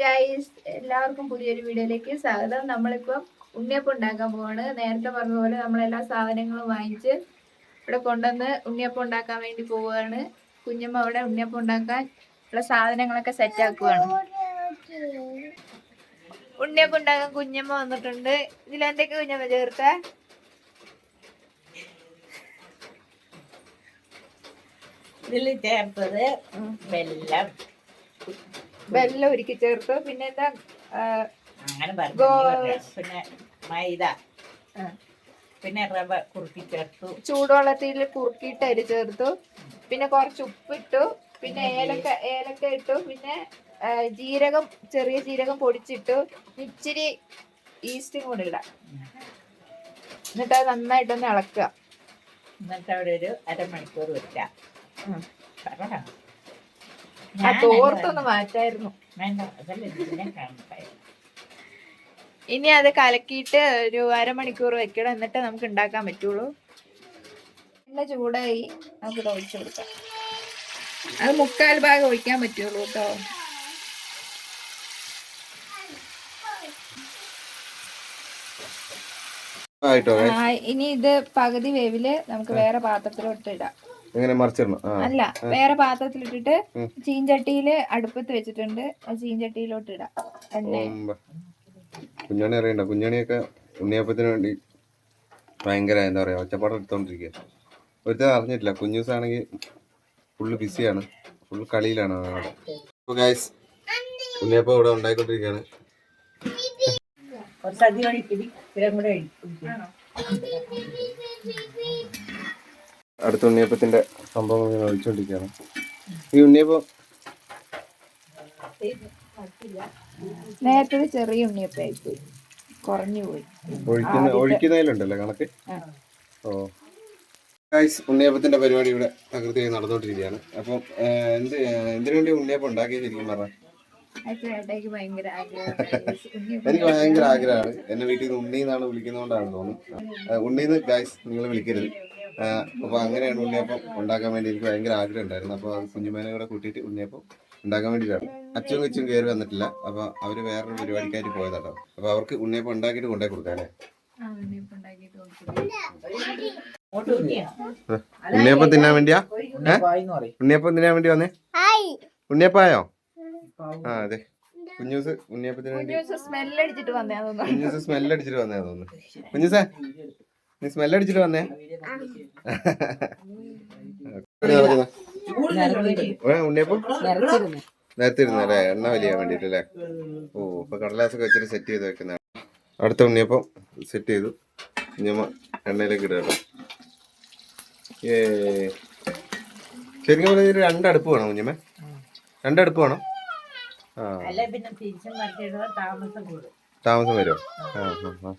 Guys എല്ലാവർക്കും പുതിയൊരു വീഡിയോയിലേക്ക് സ്വാഗതം. നമ്മളിപ്പം ഉണ്ണിയപ്പം ഉണ്ടാക്കാൻ പോവാണ്. നേരത്തെ പറഞ്ഞ പോലെ നമ്മളെല്ലാ സാധനങ്ങളും വാങ്ങിച്ച് ഇവിടെ കൊണ്ടുവന്ന് ഉണ്ണിയപ്പം ഉണ്ടാക്കാൻ വേണ്ടി പോവുകയാണ് കുഞ്ഞമ്മ അവിടെ ഉണ്ണിയപ്പം ഉണ്ടാക്കാൻ ഉള്ള സാധനങ്ങളൊക്കെ സെറ്റ് ആക്കുവാണ്. ഉണ്ണിയപ്പം ഉണ്ടാക്കാൻ കുഞ്ഞമ്മ വന്നിട്ടുണ്ട്. ഇതിൽ എന്തൊക്കെ കുഞ്ഞമ്മ ചേർത്ത? ഇതിൽ ചേർത്തത് വെല്ലം. വെള്ളം ഒരുക്കി ചേർത്ത്. പിന്നെ എന്താ അങ്ങനെ പറഞ്ഞു. പിന്നെ മൈദ. പിന്നെ റവ കുറുക്കി ചേർത്തു. ചൂടുവെള്ളത്തിൽ കുറുക്കിയിട്ട് അരി ചേർത്തു. പിന്നെ കുറച്ച് ഉപ്പിട്ടു. പിന്നെ ഏലക്ക ഏലക്ക ഇട്ടു. പിന്നെ ജീരകം ചെറിയ ജീരകം പൊടിച്ചിട്ടു. ഇച്ചിരി ഈസ്റ്റും കൂടെ ഇട എന്നിട്ട് അത് നന്നായിട്ടൊന്ന് ഇളക്കുക. എന്നിട്ട് അവിടെ ഒരു അരമണിക്കൂർ വെക്കാം. ഉം. ആ തോർത്തൊന്ന് മാറ്റായിരുന്നു. ഇനി അത് കലക്കിയിട്ട് ഒരു അരമണിക്കൂർ വെക്കണം എന്നിട്ട് നമുക്ക് ഉണ്ടാക്കാൻ പറ്റുള്ളൂ. എണ്ണ ചൂടായി നമുക്ക് ഒഴിച്ചു കൊടുക്കാം. അത് മുക്കാൽ ഭാഗം ഒഴിക്കാൻ പറ്റുള്ളൂ കേട്ടോ. ഇനി ഇത് പകുതി വേവിൽ നമുക്ക് വേറെ പാത്രത്തിലോട്ട് ഇടാം. എങ്ങനെ മറിച്ചിടണം? അല്ല വേറെ പാത്രത്തിലിട്ടിട്ട്. ചീഞ്ചട്ടിയിൽ അടുപ്പത്ത് വെച്ചിട്ടുണ്ട്. ആ ചീഞ്ചട്ടിയിലോട്ട് ഇടാം. കുഞ്ഞാണി അറിയണ്ട. കുഞ്ഞാണിയൊക്കെ ഉണ്ണിയപ്പത്തിന് വേണ്ടി ഭയങ്കര എന്താ പറയാ ഒച്ചപ്പാടം എടുത്തോണ്ടിരിക്കുക ഒരുത്തൻ അറിഞ്ഞിട്ടില്ല. കുഞ്ഞൂസ് ആണെങ്കിൽ ഫുള്ള് ബിസിയാണ് ഫുൾ കളിയിലാണ് അവിടെ അപ്പോൾ ഗായ്സ് ഉണ്ണിയപ്പം ഇവിടെ ഉണ്ടായിക്കൊണ്ടിരിക്കുകയാണ്. കുറച്ച് അധികം അടുത്ത ഉണ്ണിയപ്പത്തിന്റെ സംഭവം ഇങ്ങനെ ഒഴിച്ചുകൊണ്ടിരിക്കുകയാണ് ഈ ഉണ്ണിയപ്പം നേരത്തെ ചെറിയ ഉണ്ണിയപ്പായി പോയി കുറഞ്ഞു പോയി. ഒഴിക്കുന്ന ഒഴിക്കുന്നതിലുണ്ടല്ലോ കണക്ക്? ഓ. ഉണ്ണിയപ്പത്തിന്റെ പരിപാടി ഇവിടെ തകൃതിയായി നടന്നുകൊണ്ടിരിക്കുകയാണ്. അപ്പം എന്ത് എന്തിനു വേണ്ടി ഉണ്ണിയപ്പം ഉണ്ടാക്കിയ ശരിക്കും പറഞ്ഞാൽ എനിക്ക് ഭയങ്കര ആഗ്രഹമാണ്. എന്നെ വീട്ടിൽ നിന്ന് ഉണ്ണി എന്നാണ് വിളിക്കുന്നതുകൊണ്ടാണ് തോന്നുന്നു. ഉണ്ണിന്ന് ഗായ്സ് നിങ്ങൾ വിളിക്കരുത്. അപ്പോൾ അങ്ങനെയാണ് ഉണ്ണിയപ്പം ഉണ്ടാക്കാൻ വേണ്ടി എനിക്ക് ഭയങ്കര ആഗ്രഹം ഉണ്ടായിരുന്നു. അപ്പോൾ അത് കുഞ്ഞുമേനെ കൂടെ കൂട്ടിയിട്ട് ഉണ്ണിയപ്പം ഉണ്ടാക്കാൻ വേണ്ടിയിട്ടാണ്. അച്ഛനും കൊച്ചും കയറി വന്നിട്ടില്ല. അപ്പോൾ അവർ വേറൊരു പരിപാടിക്കായിട്ട് പോയതാട്ടോ. അപ്പോൾ അവർക്ക് ഉണ്ണിയപ്പം ഉണ്ടാക്കിയിട്ട് കൊണ്ടേ കൊടുക്കാനേ? ഉണ്ണിയപ്പം തിന്നാൻ വേണ്ടിയാ. ഉണ്ണിയപ്പം തിന്നാൻ വേണ്ടി വന്നേ? ഉണ്ണിയപ്പായോ? ആ അതെ. കുഞ്ഞൂസ് ഉണ്ണിയപ്പത്തിന് വേണ്ടി സ്മെല്ല് അടിച്ചിട്ട് വന്നേ തോന്നുന്നു. കുഞ്ഞൂസ് സ്മെല്ലടിച്ചിട്ട് വന്നേ തോന്നുന്നു. കുഞ്ഞൂസേ നീ സ്മെല്ല് അടിച്ചിട്ട് വന്നേ ഉണ്ണിയപ്പം? നിറച്ചിരുന്നു. നേരത്തെ ഇരുന്നല്ലേ എണ്ണ വലിയാൻ വേണ്ടിട്ട് അല്ലേ ഓ ഇപ്പൊ കടലാസൊക്കെ വെച്ചിട്ട് സെറ്റ് ചെയ്ത് വെക്കുന്ന അടുത്ത ഉണ്ണിയപ്പം സെറ്റ് ചെയ്തു. ഞമ്മ എണ്ണയിലേക്ക് ഇടുക ഏ ശരിക്കും പറഞ്ഞാൽ രണ്ടടുപ്പ് വേണം കുഞ്ഞമ്മ രണ്ടടുപ്പ് വേണം. ആ. അല്ല താമസം വരുമോ ആ ആ, ആ.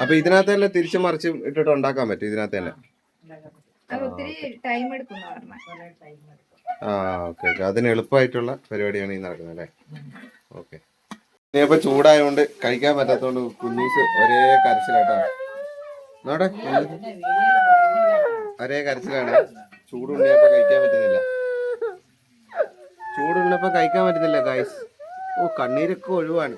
അപ്പൊ ഇതിനകത്ത് തന്നെ തിരിച്ചു മറിച്ച് ഇട്ടിട്ട് ഉണ്ടാക്കാൻ പറ്റും ഇതിനകത്ത് തന്നെ. ആ ഓക്കെ ഓക്കെ. അതിന് എളുപ്പമായിട്ടുള്ള പരിപാടിയാണ് ഈ നടക്കുന്നത് അല്ലേ? ഓക്കെ. ഇനിയിപ്പോ ചൂടായതുകൊണ്ട് കഴിക്കാൻ പറ്റാത്തതുകൊണ്ട് കുഞ്ഞീസ് ഒരേ കരച്ചിലാട്ടോ. നോട്ടെ ഒരേ കരച്ചിലാണ്. ചൂടുണ്ണിയപ്പോ കഴിക്കാൻ പറ്റുന്നില്ല. ചൂടുള്ളപ്പോ കഴിക്കാൻ പറ്റുന്നില്ല ഗായ്സ് ഓ കണ്ണീരൊക്കെ ഒഴിവാണ്.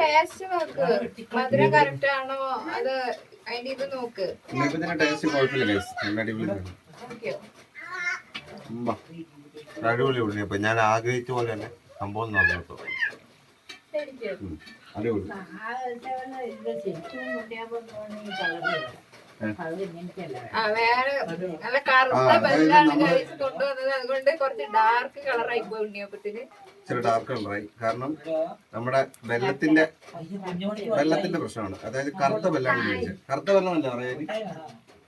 ടേസ്റ്റ് നോക്ക്. മധുരം കറക്റ്റ് ആണോ? അത് അതിന്റെ ഇത് നോക്ക്. ഉണ്ണിയപ്പത്തിന്റെ ടേസ്റ്റ് കുഴപ്പമില്ല ഗൈസ് നല്ല അടിപൊളിയാണ് നോക്കിയോ ഉമ്മ. അടിപൊളി ഉണ്ണിയപ്പം ഞാൻ ആഗ്രഹിച്ച പോലെ തന്നെ സംഭവം നടന്നു. അടിപൊളി. വേറെ നല്ല കറുത്ത ബെല്ലാണ് കഴിച്ച് കൊണ്ടുവന്നത്. അതുകൊണ്ട് കുറച്ച് ഡാർക്ക് കളറായി പോയി ഉണ്ണിയപ്പത്തിന്. ഇച്ചിരി ഡാർക്ക് കളറായി കാരണം നമ്മുടെ വെള്ളത്തിന്റെ വെള്ളത്തിന്റെ പ്രശ്നമാണ്. അതായത് കറുത്ത വെല്ലാണ് ഉപയോഗിച്ചത്. കറുത്ത വെള്ളമല്ല പറയാൻ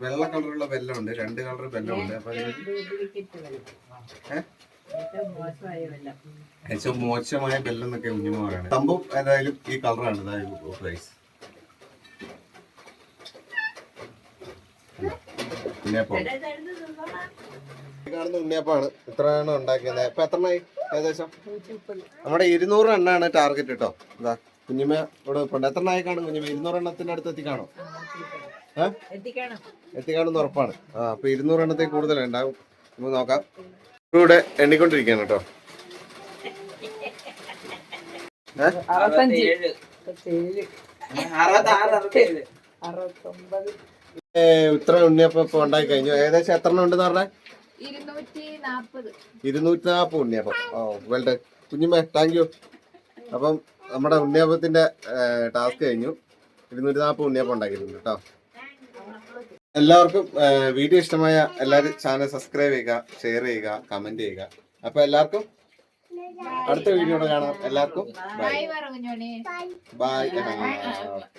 വെള്ള കളറുള്ള വെല്ലമുണ്ട് രണ്ട് കളർ വെല്ലമുണ്ട് അപ്പൊ? ഏറ്റവും മോശമായ വെല്ലം എന്നൊക്കെ കുഞ്ഞുമ പറയാണ്. സംഭവം ഏതായാലും ഈ കളറാണ്. ഇതായാലും പ്രൈസ് ഉണ്ണിയപ്പാണ് ഇത്രയാണ് ഉണ്ടാക്കിയത്. ഇപ്പൊ എത്രണ്ണായി ഏകദേശം? നമ്മുടെ ഇരുന്നൂറ് എണ്ണാണ് ടാർഗറ്റ് കേട്ടോ. ഇതാ കുഞ്ഞിമ ഇവിടെ ഇപ്പൊ എത്ര ആയി കാണും കുഞ്ഞിമ ഇരുന്നൂറ് എണ്ണത്തിന്റെ അടുത്ത് എത്തിക്കാണോ? എത്തിക്കാണെന്ന് ഉറപ്പാണ്. ആ അപ്പൊ ഇരുന്നൂറെണ്ണത്തിൽ കൂടുതൽ ഉണ്ടാവും. നമുക്ക് നോക്കാം. ഇവിടെ എണ്ണിക്കൊണ്ടിരിക്കാണ് കേട്ടോ. ഇത്ര ഉണ്ണിയപ്പം ഇപ്പൊ ഉണ്ടാക്കി കഴിഞ്ഞു ഏകദേശം എത്ര എണ്ണം ഉണ്ടെന്ന് പറഞ്ഞാൽ ഇരുന്നൂറ്റി നാൽപ്പത് ഉണ്ണിയപ്പം. ഓ വെൽഡൺ കുഞ്ഞുമ്മ താങ്ക് യു അപ്പം നമ്മുടെ ഉണ്ണിയപ്പത്തിന്റെ ടാസ്ക് കഴിഞ്ഞു. ഇരുന്നൂറ്റി നാൽപ്പത് ഉണ്ണിയപ്പം ഉണ്ടാക്കിയിട്ടുണ്ട് കേട്ടോ. എല്ലാവർക്കും വീഡിയോ ഇഷ്ടമായ എല്ലാവരും ചാനൽ സബ്സ്ക്രൈബ് ചെയ്യുക ഷെയർ ചെയ്യുക കമന്റ് ചെയ്യുക. അപ്പൊ എല്ലാവർക്കും അടുത്ത വീഡിയോ കാണാം. എല്ലാവർക്കും ബൈ ബൈ